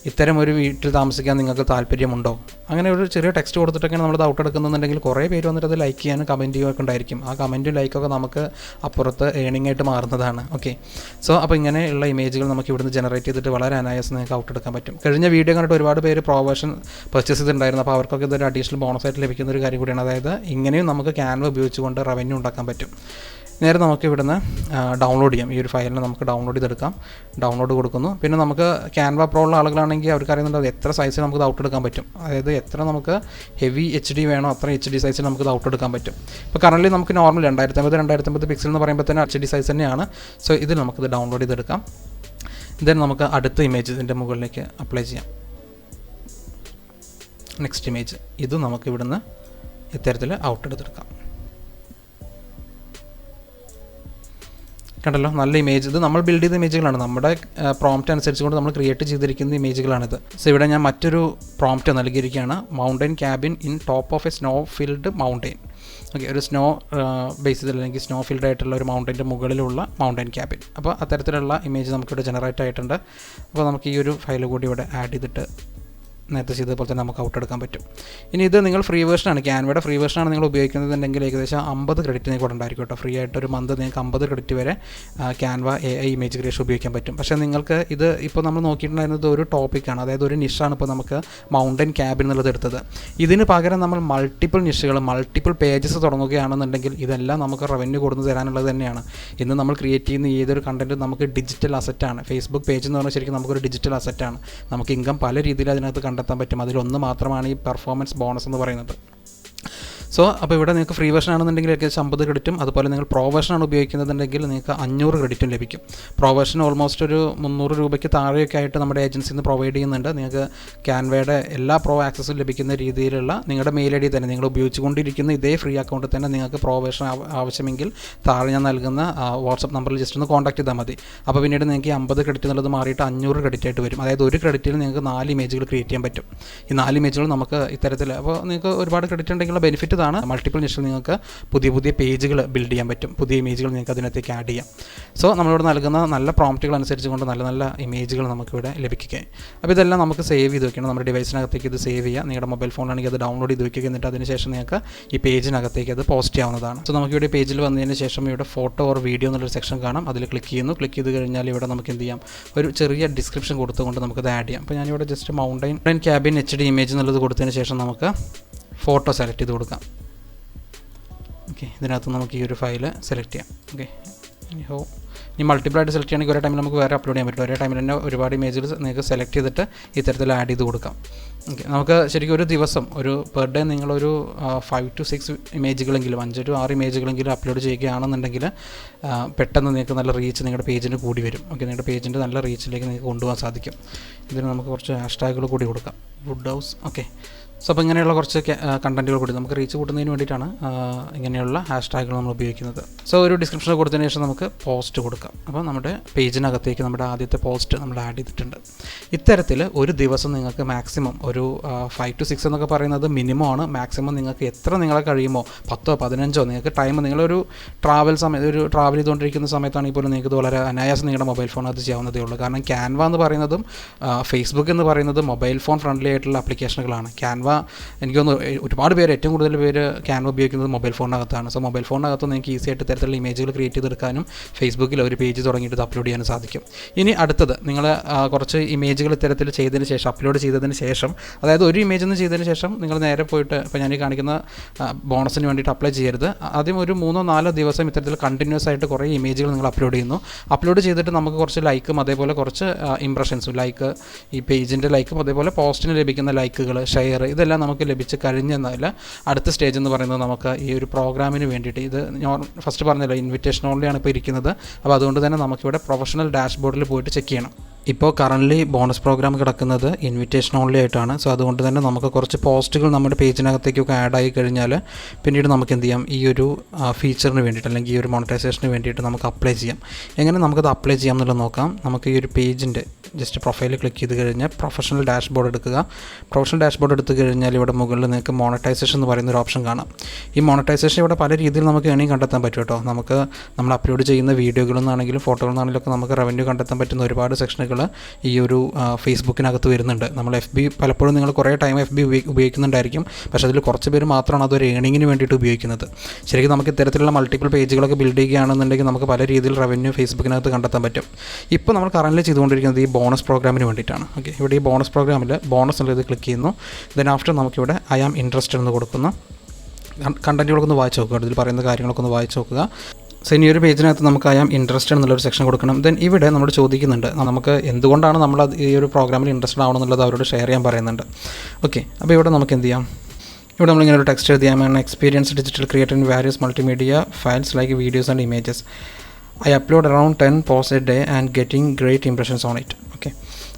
ഇത്തരം ഒരു വീട്ടിൽ താമസിക്കാൻ നിങ്ങൾക്ക് താല്പര്യമുണ്ടോ? അങ്ങനെ ഒരു ചെറിയ ടെക്സ്റ്റ് കൊടുത്തിട്ടൊക്കെയാണ് നമ്മൾ ഔട്ട് എടുക്കുന്നുണ്ടെങ്കിൽ കുറേ പേര് വന്നിട്ട് അത് ലൈക്ക് ചെയ്യാനും കമന്റ് ചെയ്യുകയൊക്കെ ഉണ്ടായിരിക്കും. ആ കമന്റും ലൈക്കൊക്കെ നമുക്ക് അപ്പുറത്ത് ഏണിംഗ് ആയിട്ട് മാറുന്നതാണ്. ഓക്കെ സോ അപ്പോൾ ഇങ്ങനെയുള്ള ഇമേജുകൾ നമുക്ക് ഇവിടുന്ന് ജനറേറ്റ് ചെയ്തിട്ട് വളരെ അനായാസം നിങ്ങൾക്ക് ഔട്ട് എടുക്കാൻ പറ്റും. കഴിഞ്ഞ വീഡിയോ കണ്ടിട്ട് ഒരുപാട് പേര് പ്രൊവേഷൻ പർച്ചേസ് ചെയ്തിട്ടുണ്ടായിരുന്നു. അപ്പോൾ അവർക്കൊക്കെ ഇതൊരു അഡീഷണൽ ബോണസ് ആയിട്ട് ലഭിക്കുന്ന ഒരു കാര്യം കൂടിയാണ്. അതായത് ഇങ്ങനെയും നമുക്ക് ക്യാൻവ ഉപയോഗിച്ചുകൊണ്ട് റവന്യൂ ഉണ്ടാക്കാൻ പറ്റും. നേരെ നമുക്ക് ഇവിടുന്ന് ഡൗൺലോഡ് ചെയ്യാം. ഈ ഒരു ഫയലിനെ നമുക്ക് ഡൗൺലോഡ് ചെയ്തെടുക്കാം. ഡൗൺലോഡ് കൊടുക്കുന്നു. പിന്നെ നമുക്ക് ക്യാൻവ പ്രോ ഉള്ള ആളുകളാണെങ്കിൽ അവർക്ക് അറിയുന്നുണ്ട് എത്ര സൈസിൽ നമുക്ക് ഔട്ട് എടുക്കാൻ പറ്റും. അതായത് എത്ര നമുക്ക് ഹെവി എച്ച് ഡി വേണോ അത്ര എച്ച് ഡി സൈസിൽ നമുക്ക് ഔട്ട് എടുക്കാൻ പറ്റും. ഇപ്പോൾ കറൻലി നമുക്ക് നോർമൽ രണ്ടായിരത്തി അമ്പത് രണ്ടായിരത്തി അമ്പത് പിക്സൽ എന്ന് പറയുമ്പോൾ തന്നെ എച്ച് ഡി സൈസ് തന്നെയാണ്. സോ ഇതിൽ നമുക്കിത് ഡൗൺലോഡ് ചെയ്തെടുക്കാം. ദെൻ നമുക്ക് അടുത്ത ഇമേജ് ഇതിന്റെ മുകളിലേക്ക് അപ്ലൈ ചെയ്യാം. നെക്സ്റ്റ് ഇമേജ് ഇത് നമുക്ക് ഇവിടുന്ന് ഇത്തരത്തിൽ ഔട്ട് എടുത്തെടുക്കാം കണ്ടല്ലോ? നല്ല ഇമേജ് ഇത് നമ്മൾ ബിൽഡ് ചെയ്ത ഇമേജുകളാണ് നമ്മുടെ പ്രോംപ്റ്റ് അനുസരിച്ച് കൊണ്ട് നമ്മൾ ക്രിയേറ്റ് ചെയ്തിരിക്കുന്ന ഇമേജുകളാണിത് സോ ഇവിടെ ഞാൻ മറ്റൊരു പ്രോംപ്റ്റ് നൽകിയിരിക്കുകയാണ്. Mountain cabin in top of a snow field mountain okay ഒരു സ്നോ ബേസിൽ അല്ലെങ്കിൽ സ്നോ ഫീൽഡ് ആയിട്ടുള്ള ഒരു മൗണ്ടൈന്റെ മുകളിലുള്ള മൗണ്ടൈൻ ക്യാബിൻ അപ്പോൾ അത്തരത്തിലുള്ള ഇമേജ് നമുക്കിവിടെ ജനറേറ്റ് ആയിട്ടുണ്ട്. അപ്പോൾ നമുക്ക് ഈ ഒരു ഫയൽ കൂടി ഇവിടെ ആഡ് ചെയ്തിട്ട് നേരത്തെ ചെയ്തതുപോലെ തന്നെ നമുക്ക് ഔട്ട് എടുക്കാൻ പറ്റും. ഇനി ഇത് നിങ്ങൾ ഫ്രീ വേർഷനാണ് ക്യാൻവയുടെ ഫ്രീ വേർഷനാണ് നിങ്ങൾ ഉപയോഗിക്കുന്നതെന്നുണ്ടെങ്കിൽ ഏകദേശം അമ്പത് ക്രെഡിറ്റ് ഇവിടെ ഉണ്ടായിരിക്കും കേട്ടോ. ഫ്രീ ആയിട്ട് ഒരു മന്ത് നിങ്ങൾക്ക് അമ്പത് ക്രെഡിറ്റ് വരെ Canva A I image creation ഉപയോഗിക്കാൻ പറ്റും. പക്ഷേ നിങ്ങൾക്ക് ഇത് ഇപ്പോൾ നമ്മൾ നോക്കിയിട്ടുണ്ടായിരുന്നത് ഒരു ടോപ്പിക്കാണ് അതായത് ഒരു നിഷാണ് ഇപ്പോൾ നമുക്ക് മൗണ്ടൻ ക്യാബിൻ എന്നുള്ളത് എടുത്തത്. ഇതിന് പകരം നമ്മൾ മൾട്ടിപ്പിൾ നിഷകൾ മൾട്ടിപ്പിൾ പേജസ് തുടങ്ങുകയാണെന്നുണ്ടെങ്കിൽ ഇതെല്ലാം നമുക്ക് റവന്യൂ കൊടുത്തു തരാനുള്ളത് തന്നെയാണ്. ഇന്ന് നമ്മൾ ക്രിയേറ്റ് ചെയ്യുന്ന ഏതൊരു കണ്ടന്റ് നമുക്ക് ഡിജിറ്റൽ അസറ്റാണ് ഫേസ്ബുക്ക് പേജ് എന്ന് പറഞ്ഞാൽ ശരിക്കും നമുക്കൊരു ഡിജിറ്റൽ അസറ്റാണ് നമുക്ക് ഇൻകം പല രീതിയിൽ അതിനകത്ത് കണ്ടെത്താൻ പറ്റും. അതിലൊന്ന് മാത്രമാണ് ഈ പെർഫോമൻസ് ബോണസ് എന്ന് പറയുന്നത്. സോ അപ്പോൾ ഇവിടെ നിങ്ങൾക്ക് ഫ്രീ വേർഷൻ ആണെന്നുണ്ടെങ്കിൽ ഏകദേശം അമ്പത് ക്രെഡിറ്റും അതുപോലെ നിങ്ങൾ പ്രോ വേർഷൻ ആണ് ഉപയോഗിക്കുന്നതെങ്കിൽ നിങ്ങൾക്ക് അഞ്ഞൂറ് ക്രെഡിറ്റും ലഭിക്കും. പ്രോ വേർഷൻ ഓൾമോസ്റ്റ് ഒരു മുന്നൂറ് രൂപയ്ക്ക് താഴെയൊക്കെ ആയിട്ട് നമ്മുടെ ഏജൻസിയിൽ നിന്ന് പ്രൊവൈഡ് ചെയ്യുന്നുണ്ട്. നിങ്ങൾക്ക് ക്യാൻവയുടെ എല്ലാ പ്രോ ആക്സസും ലഭിക്കുന്ന രീതിയിലുള്ള നിങ്ങളുടെ മെയിൽ ഐ ഡി തന്നെ നിങ്ങൾ ഉപയോഗിച്ചുകൊണ്ടിരിക്കുന്ന ഇതേ ഫ്രീ അക്കൗണ്ടിൽ തന്നെ നിങ്ങൾക്ക് പ്രോ വേർഷൻ ആവശ്യമെങ്കിൽ താഴെ ഞാൻ നൽകുന്ന വാട്സപ്പ് നമ്പറിൽ ജസ്റ്റ് ഒന്ന് കോൺടാക്ട് ചെയ്താൽ മതി. അപ്പോൾ പിന്നീട് നിങ്ങൾക്ക് അമ്പത് ക്രെഡിറ്റ് എന്നുള്ളത് മാറിയിട്ട് അഞ്ഞൂറ് ക്രെഡിറ്റ് ആയിട്ട് വരും. അതായത് ഒരു ക്രെഡിറ്റിൽ നിങ്ങൾക്ക് നാല് ഇമേജുകൾ ക്രിയേറ്റ് ചെയ്യാൻ പറ്റും. ഈ നാല് ഇമേജുകൾ നമുക്ക് ഇത്തരത്തിൽ അപ്പോൾ നിങ്ങൾക്ക് ഒരുപാട് ക്രെഡിറ്റ് ഉണ്ടെങ്കിൽ ബെനിഫിറ്റ് ഇതാണ് മൾട്ടിപ്പിൾ നിഷിൽ നിങ്ങൾക്ക് പുതിയ പുതിയ പേജുകൾ ബിൽഡ് ചെയ്യാൻ പറ്റും. പുതിയ ഇമേജുകൾ നിങ്ങൾക്ക് അതിനകത്തേക്ക് ആഡ് ചെയ്യാം. സോ നമ്മളിവിടെ നൽകുന്ന നല്ല പ്രോംപ്റ്റുകൾ അനുസരിച്ച് കൊണ്ട് നല്ല നല്ല ഇമേജുകൾ നമുക്കിവിടെ ലഭിക്കുകയും. അപ്പോൾ ഇതെല്ലാം നമുക്ക് സേവ് ചെയ്ത് വെക്കണം. നമ്മുടെ ഡിവൈസിനകത്തേക്ക് ഇത് സേവ് ചെയ്യുക. നിങ്ങളുടെ മൊബൈൽ ഫോണിലാണെങ്കിൽ അത് ഡൗൺലോഡ് ചെയ്ത് വെക്കുക. എന്നിട്ട് അതിനുശേഷം നിങ്ങൾക്ക് ഈ പേജിനകത്തേക്ക് അത് പോസ്റ്റ് ചെയ്യാവുന്നതാണ്. സോ നമുക്ക് ഇവിടെ പേജിൽ വന്നതിന് ശേഷം ഇവിടെ ഫോട്ടോ ഓർ വീഡിയോ എന്നുള്ളൊരു സെക്ഷൻ കാണാം. അതിൽ ക്ലിക്ക് ചെയ്യുന്നു. ക്ലിക്ക് ചെയ്ത് കഴിഞ്ഞാൽ ഇവിടെ നമുക്ക് എന്ത് ചെയ്യാം? ഒരു ചെറിയ ഡിസ്ക്രിപ്ഷൻ കൊടുത്തുകൊണ്ട് നമുക്കത് ആഡ് ചെയ്യാം. അപ്പോൾ ഞാനിവിടെ just mountain cabin H D image എന്നുള്ളത് കൊടുത്തതിന് ശേഷം നമുക്ക് ഫോട്ടോ സെലക്ട് ചെയ്ത് കൊടുക്കാം. ഓക്കെ ഇതിനകത്ത് നമുക്ക് ഈ ഒരു ഫയൽ സെലക്ട് ചെയ്യാം. ഓക്കെ ഇനി ഹോ ഇനി മൾട്ടിപ്പിൾ ആയിട്ട് സെലക്ട് ചെയ്യണമെങ്കിൽ ഒരേ ടൈമിൽ നമുക്ക് വേറെ അപ്ലോഡ് ചെയ്യാൻ പറ്റും. ഒരേ ടൈമിൽ തന്നെ ഒരുപാട് ഇമേജുകൾ നിങ്ങൾക്ക് സെലക്ട് ചെയ്തിട്ട് ഇത്തരത്തിൽ ആഡ് ചെയ്ത് കൊടുക്കാം. ഓക്കെ നമുക്ക് ശരിക്കും ഒരു ദിവസം ഒരു പെർ ഡേ നിങ്ങളൊരു ഫൈവ് ടു സിക്സ് ഇമേജുകളെങ്കിലും അഞ്ച് ടു ആറ് ഇമേജുകളെങ്കിലും അപ്ലോഡ് ചെയ്യുകയാണെന്നുണ്ടെങ്കിൽ പെട്ടെന്ന് നിങ്ങൾക്ക് നല്ല റീച്ച് നിങ്ങളുടെ പേജിന് കൂടി വരും. ഓക്കെ നിങ്ങളുടെ പേജിന്റെ നല്ല റീച്ചിലേക്ക് നിങ്ങൾക്ക് കൊണ്ടുപോകാൻ സാധിക്കും. ഇതിന് നമുക്ക് കുറച്ച് ഹാഷ്ടാഗുകൾ കൂടി കൊടുക്കാം. വുഡ് ഹൗസ് ഓക്കെ സോ അപ്പോൾ ഇങ്ങനെയുള്ള കുറച്ച് കണ്ടന്റുകൾ കൂടി നമുക്ക് റീച്ച് കൂട്ടുന്നതിന് വേണ്ടിയിട്ടാണ് ഇങ്ങനെയുള്ള ഹാഷ് ടാഗുകൾ നമ്മൾ ഉപയോഗിക്കുന്നത്. സോ ഒരു ഡിസ്ക്രിപ്ഷൻ കൊടുത്തതിന് ശേഷം നമുക്ക് പോസ്റ്റ് കൊടുക്കാം. അപ്പോൾ നമ്മുടെ പേജിനകത്തേക്ക് നമ്മുടെ ആദ്യത്തെ പോസ്റ്റ് നമ്മൾ ആഡ് ചെയ്തിട്ടുണ്ട്. ഇത്തരത്തിൽ ഒരു ദിവസം നിങ്ങൾക്ക് മാക്സിമം ഒരു ഫൈവ് ടു സിക്സ് എന്നൊക്കെ പറയുന്നത് മിനിമം ആണ്. മാക്സിമം നിങ്ങൾക്ക് എത്ര നിങ്ങളെ കഴിയുമോ പത്തോ പതിനഞ്ചോ നിങ്ങൾക്ക് ടൈം നിങ്ങളൊരു ട്രാവൽ സമയത്ത് ഒരു ട്രാവൽ ചെയ്തുകൊണ്ടിരിക്കുന്ന സമയത്താണെങ്കിൽ പോലും നിങ്ങൾക്ക് വളരെ അനായാസം നിങ്ങളുടെ മൊബൈൽ ഫോൺ അത് ചെയ്യാവുന്നതേ ഉള്ളൂ. കാരണം ക്യാൻവ എന്ന് പറയുന്നതും ഫേസ്ബുക്ക് എന്ന് പറയുന്നത് മൊബൈൽ ഫോൺ ഫ്രണ്ട്ലി ആയിട്ടുള്ള ആപ്ലിക്കേഷനുകളാണ് ക്യാൻവ എനിക്കൊന്ന് ഒരുപാട് പേര് ഏറ്റവും കൂടുതൽ പേര് ക്യാൻവ ഉപയോഗിക്കുന്നത് മൊബൈൽ ഫോണിനകത്താണ്. സോ മൊബൈൽ ഫോണിനകത്ത് നിങ്ങൾക്ക് ഈസി ആയിട്ട് തരത്തിലുള്ള ഇമേജുകൾ ക്രിയേറ്റ് ചെയ്തെടുക്കാനും ഫേസ്ബുക്കിൽ ഒരു പേജ് തുടങ്ങിയിട്ട് ഇത് അപ്ലോഡ് ചെയ്യാനും സാധിക്കും. ഇനി അടുത്തത് നിങ്ങൾ കുറച്ച് ഇമേജുകൾ ഇത്തരത്തിൽ ചെയ്തതിന് ശേഷം അപ്ലോഡ് ചെയ്തതിന് ശേഷം അതായത് ഒരു ഇമേജ് ഒന്ന് ചെയ്തതിന് ശേഷം നിങ്ങൾ നേരെ പോയിട്ട് ഇപ്പോൾ ഞാൻ കാണിക്കുന്ന ബോണസിന് വേണ്ടിയിട്ട് അപ്ലൈ ചെയ്യരുത്. ആദ്യം ഒരു മൂന്നോ നാലോ ദിവസം ഇത്തരത്തിൽ കണ്ടിന്യൂസ് ആയിട്ട് കുറേ ഇമേജുകൾ നിങ്ങൾ അപ്ലോഡ് ചെയ്യുന്നു. അപ്ലോഡ് ചെയ്തിട്ട് നമുക്ക് കുറച്ച് ലൈക്കും അതേപോലെ കുറച്ച് ഇംപ്രഷൻസും ലൈക്ക് ഈ പേജിന്റെ ലൈക്കും അതേപോലെ പോസ്റ്റിന് ലഭിക്കുന്ന ലൈക്കുകൾ ഷെയർ ഇതെല്ലാം നമുക്ക് ലഭിച്ച് കഴിഞ്ഞെന്നല്ല അടുത്ത സ്റ്റേജ് എന്ന് പറയുന്നത് നമുക്ക് ഈ ഒരു പ്രോഗ്രാമിന് വേണ്ടിയിട്ട് ഇത് ഞാൻ ഫസ്റ്റ് പറഞ്ഞല്ലോ ഇൻവിറ്റേഷൻ ഓൺലിയാണ് ഇപ്പോൾ ഇരിക്കുന്നത്. അപ്പോൾ അതുകൊണ്ട് തന്നെ നമുക്കിവിടെ പ്രൊഫഷണൽ ഡാഷ്ബോർഡിൽ പോയിട്ട് ചെക്ക് ചെയ്യണം. ഇപ്പോൾ കറന്റ്ലി ബോണസ് പ്രോഗ്രാം കിടക്കുന്നത് ഇൻവിറ്റേഷൻ ഓൺലി ആയിട്ടാണ്. സോ അതുകൊണ്ട് തന്നെ നമുക്ക് കുറച്ച് പോസ്റ്റുകൾ നമ്മുടെ പേജിനകത്തേക്കൊക്കെ ആഡ് ആയി കഴിഞ്ഞാൽ പിന്നീട് നമുക്ക് എന്ത് ചെയ്യാം? ഈ ഒരു ഫീച്ചറിന് വേണ്ടിയിട്ട് അല്ലെങ്കിൽ ഈ ഒരു മോണിറ്റൈസേഷന് വേണ്ടിയിട്ട് നമുക്ക് അപ്ലൈ ചെയ്യാം. എങ്ങനെ നമുക്കത് അപ്ലൈ ചെയ്യാം എന്നുള്ളത് നോക്കാം. നമുക്ക് ഈ ഒരു പേജിന്റെ ജസ്റ്റ് പ്രൊഫൈൽ ക്ലിക്ക് ചെയ്ത് കഴിഞ്ഞാൽ പ്രൊഫഷണൽ ഡാഷ്ബോർഡ് എടുക്കുക. പ്രൊഫഷണൽ ഡാഷ്ബോർഡ് എടുത്തു കഴിഞ്ഞാൽ ഇവിടെ മുകളിൽ നിങ്ങൾക്ക് മോണറ്റൈസേഷൻ എന്ന് പറയുന്ന ഒരു ഓപ്ഷൻ കാണാം. ഈ മോണറ്റൈസേഷൻ ഇവിടെ പല രീതിയിൽ നമുക്ക് ഏണിങ് കണ്ടെത്താൻ പറ്റും കേട്ടോ. നമുക്ക് നമ്മൾ അപ്ലോഡ് ചെയ്യുന്ന വീഡിയോകളിൽ നിന്നാണെങ്കിലും ഫോട്ടോകളിൽ നിന്നാണെങ്കിലും ഒക്കെ നമുക്ക് റവന്യൂ കണ്ടെത്താൻ പറ്റുന്ന ഒരുപാട് സെക്ഷനുകൾ ഈ ഒരു ഫേസ്ബുക്കിനകത്ത് വരുന്നുണ്ട്. നമ്മൾ എഫ് ബി പലപ്പോഴും നിങ്ങൾ കുറേ ടൈം എഫ് ബി ഉപയോഗിക്കുന്നുണ്ടായിരിക്കും. പക്ഷേ അതിൽ കുറച്ച് പേര് മാത്രമാണ് അതൊരു ഏണിങ്ങിന് വേണ്ടിയിട്ട് ഉപയോഗിക്കുന്നത്. ശരിക്കും നമുക്ക് ഇത്തരത്തിലുള്ള മൾട്ടിപ്പിൾ പേജുകളൊക്കെ ബിൽഡ് ചെയ്യുകയാണെന്നുണ്ടെങ്കിൽ നമുക്ക് പല രീതിയിൽ റവന്യൂ ഫേസ്ബുക്കിനകത്ത് കണ്ടെത്താൻ പറ്റും. ഇപ്പോൾ നമ്മൾ കറന്റ് ചെയ്തുകൊണ്ടിരിക്കുന്നത് ഈ ബോണസ് പ്രോഗ്രാമിന് വേണ്ടിയിട്ടാണ്. ഓക്കെ ഇവിടെ ഈ ബോണസ് പ്രോഗ്രാമിൽ ബോണസ് എന്നുള്ളത് ക്ലിക്ക് ചെയ്യുന്നു. ദെൻ ആഫ്റ്റർ നമുക്കിവിടെ ഐ ആം ഇൻട്രസ്റ്റഡ് എന്ന് കൊടുക്കുന്ന കണ്ടന്റുകളൊക്കെ ഒന്ന് വായിച്ച് നോക്കുക ഇതിൽ പറയുന്ന കാര്യങ്ങളൊക്കെ ഒന്ന് വായിച്ച് നോക്കുക. സോ ഇനി ഒരു പേജിനകത്ത് നമുക്ക് ഐ ആം ഇൻട്രസ്റ്റഡ് എന്നുള്ളൊരു സെക്ഷൻ കൊടുക്കണം. ദെൻ ഇവിടെ നമ്മൾ ചോദിക്കുന്നുണ്ട്. നമുക്ക് എന്തുകൊണ്ടാണ് നമ്മൾ ഈ ഒരു പ്രോഗ്രാമിൽ ഇൻട്രസ്റ്റഡ് ആവണമെന്നുള്ളത് അവരോട് ഷെയർ ചെയ്യാൻ പറയുന്നുണ്ട്. ഓക്കെ അപ്പോൾ ഇവിടെ നമുക്ക് എന്ത് ചെയ്യാം? ഇവിടെ നമ്മളിങ്ങനെ ഒരു ടെക്സ്റ്റ് എഴുതിയാൽ experience digital create in various multimedia files like videos and images I upload around ten post a day and getting great impressions on it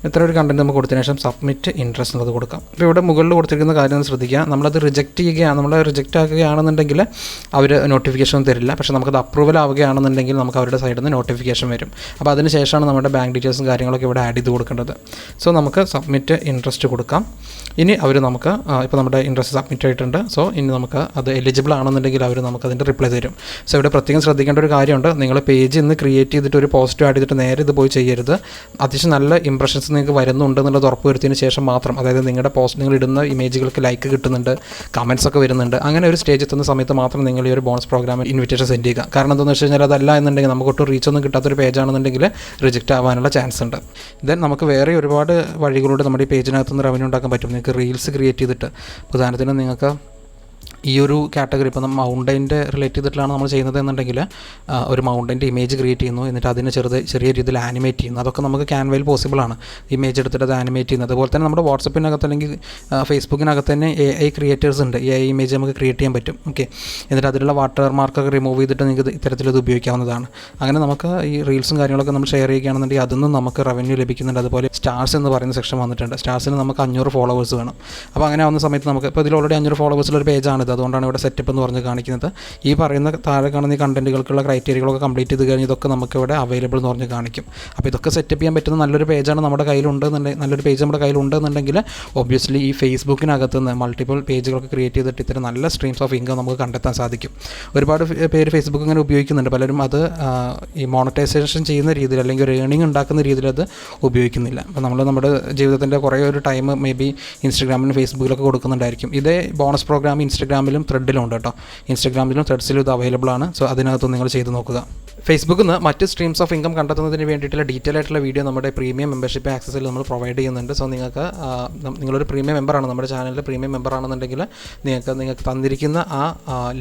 ഇത്ര ഒരു കണ്ടന്റ് നമുക്ക് കൊടുത്തതിന് ശേഷം സബ്മിറ്റ് ഇൻട്രസ്റ്റ് എന്നത് കൊടുക്കാം. അപ്പോൾ ഇവിടെ മുകളിൽ കൊടുത്തിരിക്കുന്ന കാര്യം ഒന്ന് ശ്രദ്ധിക്കുക. നമ്മളത് റിജക്റ്റ് ചെയ്യുകയാണ് നമ്മൾ റിജക്റ്റ് ആക്കുകയാണെന്നുണ്ടെങ്കിൽ അവർ നോട്ടിഫിക്കേഷൻ ഒന്നും തരില്ല. പക്ഷേ നമുക്കത് അപ്രൂവൽ ആവുകയാണെന്നുണ്ടെങ്കിൽ നമുക്ക് അവരുടെ സൈഡിൽ നിന്ന് നോട്ടിഫിക്കേഷൻ വരും. അപ്പോൾ അതിന് ശേഷമാണ് നമ്മുടെ ബാങ്ക് ഡീറ്റെയിൽസും കാര്യങ്ങളൊക്കെ ഇവിടെ ആഡ് ചെയ്ത് കൊടുക്കേണ്ടത്. സോ നമുക്ക് സബ്മിറ്റ് ഇൻട്രസ്റ്റ് കൊടുക്കാം. ഇനി അവർ നമുക്ക് ഇപ്പോൾ നമ്മുടെ ഇൻട്രസ്റ്റ് സബ്മിറ്റ് ആയിട്ടുണ്ട്. സോ ഇനി നമുക്ക് അത് എലിജിബിൾ ആണെന്നുണ്ടെങ്കിൽ അവർ നമുക്ക് അതിന്റെ റിപ്ലൈ തരും. സോ ഇവിടെ പ്രത്യേകം ശ്രദ്ധിക്കേണ്ട ഒരു കാര്യമുണ്ട്. നിങ്ങൾ പേജ് ഇന്ന് ക്രിയേറ്റ് ചെയ്തിട്ട് ഒരു പോസ്റ്റ് ആഡ് ചെയ്തിട്ട് നേരെ ഇത് പോയി ചെയ്യരുത്. അത്യാവശ്യം നല്ല ഇംപ്രഷൻസ് നിങ്ങൾക്ക് വരുന്നുണ്ട് എന്നുള്ളത് ഉറപ്പ് വരുത്തിയതിന് ശേഷം മാത്രം. അതായത് നിങ്ങളുടെ പോസ്റ്റ് നിങ്ങൾ ഇടുന്ന ഇമേജുകൾക്ക് ലൈക്ക് കിട്ടുന്നുണ്ട് കമൻസ് ഒക്കെ വരുന്നുണ്ട്. അങ്ങനെ ഒരു സ്റ്റേജ് എത്തുന്ന സമയത്ത് മാത്രം നിങ്ങൾ ഈ ഒരു ബോണസ് പ്രോഗ്രാമിൽ ഇൻവിറ്റേഷൻ സെൻഡ് ചെയ്യുക. കാരണം എന്താണെന്ന് വെച്ച് കഴിഞ്ഞാൽ അതല്ല എന്നുണ്ടെങ്കിൽ നമുക്ക് ഒട്ടും റീച്ച് ഒന്നും കിട്ടാത്തൊരു പേജാണെന്നുണ്ടെങ്കിൽ റിജക്റ്റ് ആവാനുള്ള ചാൻസ് ഉണ്ട്. ദെൻ നമുക്ക് വേറെ ഒരുപാട് വഴികളിലൂടെ നമ്മുടെ ഈ പേജിനകത്ത് നിന്ന് റവന്യൂ ഉണ്ടാക്കാൻ പറ്റും. നിങ്ങൾക്ക് റീൽസ് ക്രിയേറ്റ് ചെയ്തിട്ട്. ഉദാഹരണത്തിന് നിങ്ങൾക്ക് ഈ ഒരു കാറ്റഗറി നമ്മൾ മൗണ്ടൈന്റെ റിലേറ്റ് ചെയ്തിട്ടാണ് നമ്മൾ ചെയ്യുന്നത് എന്നുണ്ടെങ്കിൽ ഒരു മൗണ്ടൈന്റെ ഇമേജ് ക്രിയേറ്റ് ചെയ്യുന്നു എന്നിട്ട് അതിനെ ചെറുത് ചെറിയ രീതിയിൽ ആനിമേറ്റ് ചെയ്യുന്നു. അതൊക്കെ നമുക്ക് ക്യാൻവയിൽ പോസിബിൾ ആണ്. ഇമേജ് എടുത്തിട്ട് അത് ആനിമേറ്റ് ചെയ്യുന്നത്. അതുപോലെ തന്നെ നമ്മുടെ വാട്സപ്പിനകത്ത് അല്ലെങ്കിൽ ഫേസ്ബുക്കിനകത്ത് തന്നെ എ ഐ ക്രിയേറ്റേഴ്സ് ഉണ്ട്. എ ഐ ഇമേജ് നമുക്ക് ക്രിയേറ്റ് ചെയ്യാൻ പറ്റും. ഓക്കെ എന്നിട്ട് അതിലുള്ള വാട്ടർ മാർക്കൊക്കെ റിമൂവ് ചെയ്തിട്ട് നിങ്ങൾക്ക് ഇത് ഇത്തരത്തിൽ ഇത് ഉപയോഗിക്കാവുന്നതാണ്. അങ്ങനെ നമുക്ക് ഈ റീൽസും കാര്യങ്ങളൊക്കെ നമ്മൾ ഷെയർ ചെയ്യുകയാണെന്നുണ്ടെങ്കിൽ അതിൽ നിന്നും നമുക്ക് റവന്യൂ ലഭിക്കുന്നുണ്ട്. അതുപോലെ സ്റ്റാർസ് എന്ന് പറയുന്ന സെക്ഷൻ വന്നിട്ടുണ്ട്. സ്റ്റാർസിന് നമുക്ക് അഞ്ഞൂറ് ഫോളോവേഴ്സ് വേണം. അപ്പോൾ അങ്ങനെ ആവുന്ന സമയത്ത് നമുക്ക് ഇപ്പോൾ ഇതിൽ ഓൾറെഡി അഞ്ഞൂറ് ഫോളോവേഴ്സുള്ള ഒരു പേജാണിത് അതുകൊണ്ടാണ് ഇവിടെ സെറ്റപ്പ് എന്ന് പറഞ്ഞ് കാണിക്കുന്നത്. ഈ പറയുന്ന താഴെ കാണുന്ന ഈ കണ്ടന്റുകൾക്കുള്ള ക്രൈറ്റീരിയകളൊക്കെ കംപ്ലീറ്റ് ചെയ്ത് കഴിഞ്ഞ് ഇതൊക്കെ നമുക്ക് ഇവിടെ അവൈലബിൾ എന്ന് പറഞ്ഞ് കാണിക്കും. അപ്പോൾ ഇതൊക്കെ സെറ്റപ്പ് ചെയ്യാൻ പറ്റുന്ന നല്ലൊരു പേജാണ് നമ്മുടെ കയ്യിലുണ്ട് നല്ലൊരു പേജ് നമ്മുടെ കയ്യിലുണ്ടെന്നുണ്ടെങ്കിൽ ഒബ്വിയസ്ലി ഈ ഫേസ്ബുക്കിനകത്ത് നിന്ന് മൾട്ടിപ്പിൾ പേജുകളൊക്കെ ക്രിയേറ്റ് ചെയ്തിട്ട് ഇത്തരം നല്ല സ്ട്രീംസ് ഓഫ് ഇൻകം നമുക്ക് കണ്ടെത്താൻ സാധിക്കും. ഒരുപാട് പേര് ഫേസ്ബുക്ക് ഇങ്ങനെ ഉപയോഗിക്കുന്നുണ്ട്. പലരും അത് ഈ മോണറ്റൈസേഷൻ ചെയ്യുന്ന രീതിയിൽ അല്ലെങ്കിൽ ഒരു ഏണിംഗ് ഉണ്ടാക്കുന്ന രീതിയിൽ അത് ഉപയോഗിക്കുന്നില്ല. അപ്പോൾ നമ്മൾ നമ്മുടെ ജീവിതത്തിന്റെ കുറേ ഒരു ടൈം മേ ബി ഇൻസ്റ്റഗ്രാമിലും ഫേസ്ബുക്കിലൊക്കെ കൊടുക്കുന്നുണ്ടായിരിക്കും. ഇതേ ബോണസ് പ്രോഗ്രാം ഇൻസ്റ്റഗ്രാമിലും ത്രെഡിലും ഉണ്ട് കേട്ടോ. ഇൻസ്റ്റാഗ്രാമിലും ത്രെഡ്സിലും ഇത് അവൈലബിൾ ആണ്. സോ അതിനകത്ത് നിങ്ങൾ ചെയ്ത് നോക്കുക. ഫേസ്ബുക്കിൽ നിന്ന് മറ്റ് സ്ട്രീംസ് ഓഫ് ഇൻകം കണ്ടെത്തുന്നതിന് വേണ്ടിയിട്ടുള്ള ഡീറ്റെയിൽ ആയിട്ടുള്ള വീഡിയോ നമ്മുടെ പ്രീമിയം മെമ്പർഷിപ്പ് ആക്സസിൽ നമ്മൾ പ്രൊവൈഡ് ചെയ്യുന്നുണ്ട്. സോ നിങ്ങൾക്ക് നിങ്ങളൊരു പ്രീമിയം മെമ്പറാണ് നമ്മുടെ ചാനലിൽ പ്രീമിയം മെമ്പർ ആണെന്നുണ്ടെങ്കിൽ നിങ്ങൾക്ക് നിങ്ങൾക്ക് തന്നിരിക്കുന്ന ആ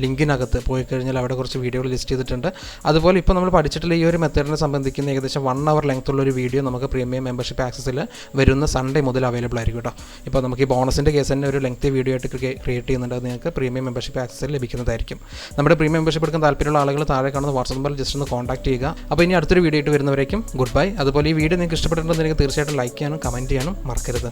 ലിങ്കിനകത്ത് പോയി കഴിഞ്ഞാൽ അവിടെ കുറച്ച് വീഡിയോകൾ ലിസ്റ്റ് ചെയ്തിട്ടുണ്ട്. അതുപോലെ ഇപ്പോൾ നമ്മൾ പഠിച്ചിട്ടുള്ള ഈ ഒരു മെത്തേഡിനെ സംബന്ധിക്കുന്ന ഏകദേശം വൺ അവർ ലെങ്ത് ഉള്ള ഒരു വീഡിയോ നമുക്ക് പ്രീമിയം മെമ്പർഷിപ്പ് ആക്സസിൽ വരുന്ന സൺഡേ മുതൽ അവൈലബിൾ ആയിരിക്കും കേട്ടോ. ഇപ്പോൾ നമുക്ക് ഈ ബോണസിന്റെ കേസ് തന്നെ ഒരു ലെങ്ത് വീഡിയോ ആയിട്ട് ക്രിയേറ്റ് ചെയ്യുന്നുണ്ട്. അത് നിങ്ങൾക്ക് പ്രീമിയം മെമ്പർഷിപ്പ് ആക്സസ് ലഭിക്കുന്നതായിരിക്കും. നമ്മുടെ പ്രീമിയം മെമ്പർഷിപ്പ് എടുക്കാൻ താല്പര്യമുള്ള ആളുകൾ താഴെ കാണുന്ന വാട്സപ്പ് നമ്പറിൽ ജസ്റ്റ് ഒന്ന് കോൺടാക്ട് ചെയ്യുക. അപ്പോൾ ഇനി അടുത്തൊരു വീഡിയോ ആയിട്ട് വരുന്നവരേക്കും ഗുഡ് ബൈ അതുപോലെ ഈ വീഡിയോ നിങ്ങൾക്ക് ഇഷ്ടപ്പെട്ടിട്ടുണ്ടെങ്കിൽ തീർച്ചയായിട്ടും ലൈക്ക് ചെയ്യാനും കമന്റ് ചെയ്യാനും മറക്കരുത്.